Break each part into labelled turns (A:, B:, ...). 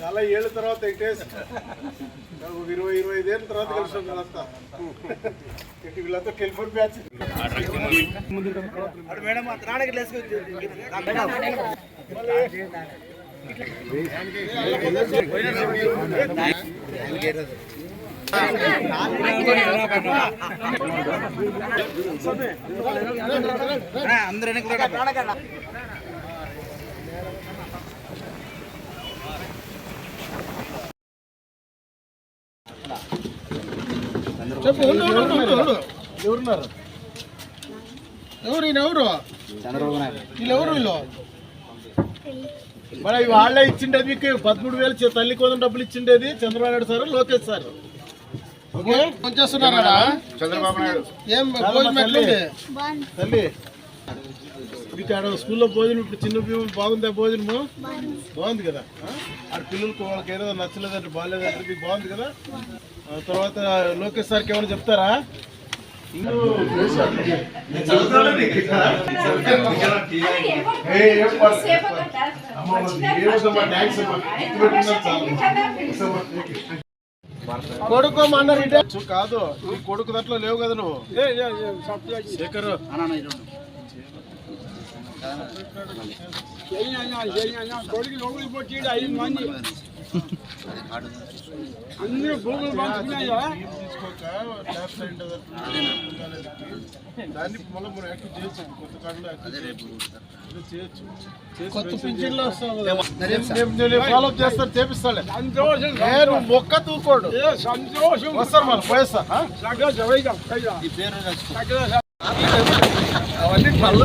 A: చాలా ఏళ్ళ తర్వాత వెంకటేష్. ఒక ఇరవై ఇరవై ఐదు ఏళ్ళ తర్వాత కలిసి వీళ్ళంతా ఏంటి వీళ్ళంతా టెలిఫోన్ బ్యాచ్? చెప్పు ఉండు, ఎవరున్నారు? ఎవరు? ఈయన ఎవరు వీళ్ళు? మరి వాళ్ళే ఇచ్చిండేది మీకు? పదమూడు వేలు తల్లి కోసం డబ్బులు ఇచ్చిండేది Chandrababu Naidu sir Lokesh sir. Okay?
B: Chandrababu Naidu.
A: ఏం భోజనం ఎట్లుంది? తల్లి. మీకు ఆడ స్కూల్లో భోజనం ఇప్పుడు చిన్న బియ్యం బాగుందా భోజనము? బాగుంది కదా. ఆ? ఆడ పిల్లలకు వాళ్ళకి ఏదో నచ్చలేదంటే బాగాలేదంటే మీకు బాగుంది కదా. తర్వాత లోకేష్ సార్కి ఏమైనా చెప్తారా? ఇక్కడ. కొడుకు అన్నారు కాదు కొడుకు దాంట్లో లేవు కదా నువ్వు. శేఖర్.
C: అందరూ గూగుల్ పంచుకున్నాయా
A: దాన్ని మళ్ళీ మనం యాక్టివ్ చేయొచ్చు. కొత్త కార్డులో యాక్టివ్ చేయొచ్చు. కొత్త పింఛన్లో వస్తావు ఫాలో అప్ చేస్తాను చేపిస్తాలే
C: సంతోషం
A: నేను మొక్క తూకోడు.
C: ఏ సంతోషం.
A: వస్తారు మరి పోయేస్తా ఆ?
C: సగం జవైగా సగం
A: అవన్నీ పళ్ళు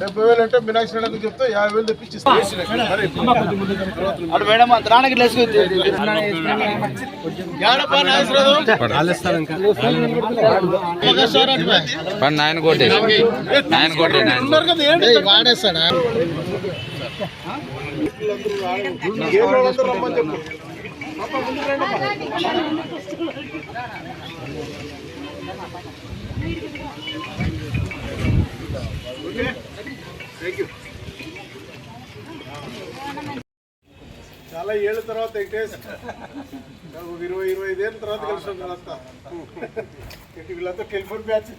A: డెబ్బై వేలు అంటే మీనాక్షి రెడ్డి చెప్తే యాభై వేలు
D: తెప్పించిస్తాను మేడం నాయన
A: కోటి. నాయన. కోటి వాడేస్తాడా? చాలా ఏళ్ళ తర్వాత వెంకటేష్ ఒక ఇరవై ఇరవై ఐదు ఏళ్ళ తర్వాత కలిసి వీళ్ళంతా వీళ్ళంతా telephone batch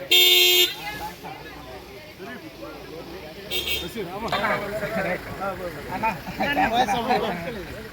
A: Thank you. Terima kasih.